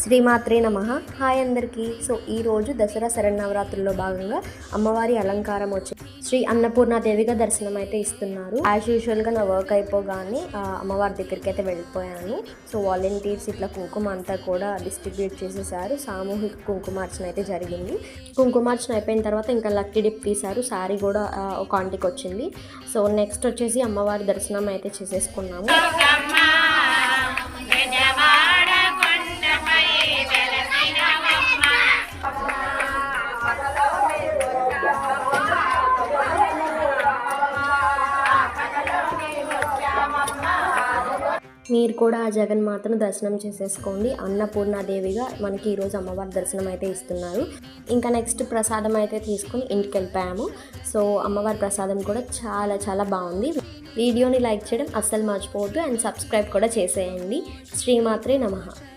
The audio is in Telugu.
శ్రీమాత్రే నమ. హాయ్ అందరికీ. సో ఈరోజు దసరా శరణవరాత్రుల్లో భాగంగా అమ్మవారి అలంకారం వచ్చి శ్రీ అన్నపూర్ణాదేవిగా దర్శనం అయితే ఇస్తున్నారు. యాజ్ యూజువల్గా నా వర్క్ అయిపోగానే అమ్మవారి దగ్గరికి అయితే వెళ్ళిపోయాను. సో వాలంటీర్స్ ఇట్లా కుంకుమ అంతా కూడా డిస్ట్రిబ్యూట్ చేసేసారు. సామూహిక కుంకుమార్చన అయితే జరిగింది. కుంకుమార్చన అయిపోయిన తర్వాత ఇంకా లక్కీ డిప్ తీశారు. సారీ కూడా ఒక ఆంటీకి వచ్చింది. సో నెక్స్ట్ వచ్చేసి అమ్మవారి దర్శనం అయితే చేసేసుకున్నాము. మీరు కూడా ఆ జగన్మాతను దర్శనం చేసేసుకోండి. అన్నపూర్ణాదేవిగా మనకి ఈరోజు అమ్మవారి దర్శనం అయితే ఇస్తున్నారు. ఇంకా నెక్స్ట్ ప్రసాదం అయితే తీసుకుని ఇంటికి వెళ్ళిపోయాము. సో అమ్మవారి ప్రసాదం కూడా చాలా చాలా బాగుంది. వీడియోని లైక్ చేయడం అస్సలు మర్చిపోవద్దు. అండ్ సబ్స్క్రైబ్ కూడా చేసేయండి. శ్రీమాత్రే నమః.